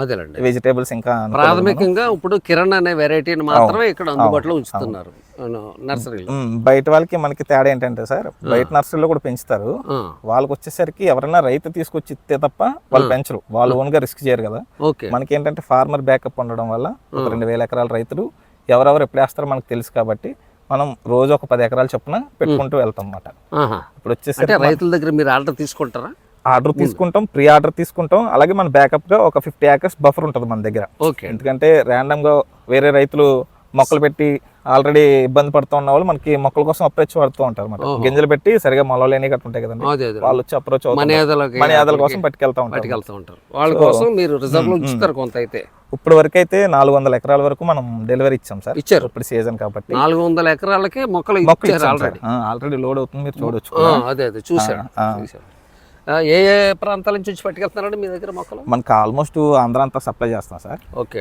అదేలండి. Vegetables ఇంకా. ప్రాథమికంగా ఇప్పుడు కిరణ్ అనే వెరైటీని మాత్రమే ఇక్కడ అందుబాటులో ఉంచుతున్నారు. నర్సరీలో. బయట వాళ్ళకి మనకి తేడా ఏంటంటే సార్ బయట నర్సరీలో కూడా పెంచుతారు. వాళ్ళకి వచ్చేసరికి ఎవరైనా రైతు తీసుకొచ్చి ఇస్తే తప్ప వాళ్ళు పెంచరు. వాళ్ళు ఓన్గా రిస్క్ చేయరు కదా. మనకి ఏంటంటే ఫార్మర్ బ్యాకప్ ఉండడం వల్ల ఒక రెండు వేల ఎకరాల రైతులు ఎవరెవరు ఎప్పుడు వేస్తారో మనకు తెలుసు కాబట్టి మనం రోజు ఒక పది ఎకరాలు చొప్పున పెట్టుకుంటూ వెళ్తాం అన్నమాట. ఇప్పుడు వచ్చేసరికి రైతుల దగ్గర మీరు ఆర్డర్ తీసుకుంటారా? ఆర్డర్ తీసుకుంటాం ప్రీ ఆర్డర్ తీసుకుంటాం. అలాగే మన బ్యాకప్గా ఒక ఫిఫ్టీ ఏకర్స్ బఫర్ ఉంటుంది మన దగ్గర. ఓకే. ఎందుకంటే ర్యాండమ్గా వేరే రైతులు మొక్కలు పెట్టి ఆల్రెడీ ఇబ్బంది పడుతూ ఉన్న వాళ్ళు మనకి మొక్కల కోసం అప్రోచ్ పడుతూ ఉంటారు అనమాట గింజలు పెట్టి సరిగా మొలలేని గట్టు ఉంటాయి కదండి. వాళ్ళు వచ్చి అప్రోచ్ మర్యాదల కోసం పట్టుకెళ్తా ఉంటారు. పట్టుకెళ్తూ ఉంటారు. వాళ్ళ కోసం మీరు రిజర్వ్లో ఉంచుతారు కొంత అయితే ఇప్పుడు వరకు అయితే నాలుగు వందల ఎకరాల వరకు మనం డెలివరీ ఇచ్చాం సార్. ఇచ్చారు. ఇప్పుడు సీజన్ కాబట్టి. నాలుగు వందల ఎకరాలకి మొక్కలు మొక్కలు ఆల్రెడీ ఆల్రెడీ లోడ్ అవుతుంది మీరు చూడొచ్చు. అదే అదే ఆ, ఏ ఏ ప్రాంతాల నుంచి వచ్చి పట్టుకెళ్తున్నారండి మీ దగ్గర మొక్కలు? మనకి ఆల్మోస్ట్ ఆంధ్ర అంతా సప్లై చేస్తాం సార్. ఓకే.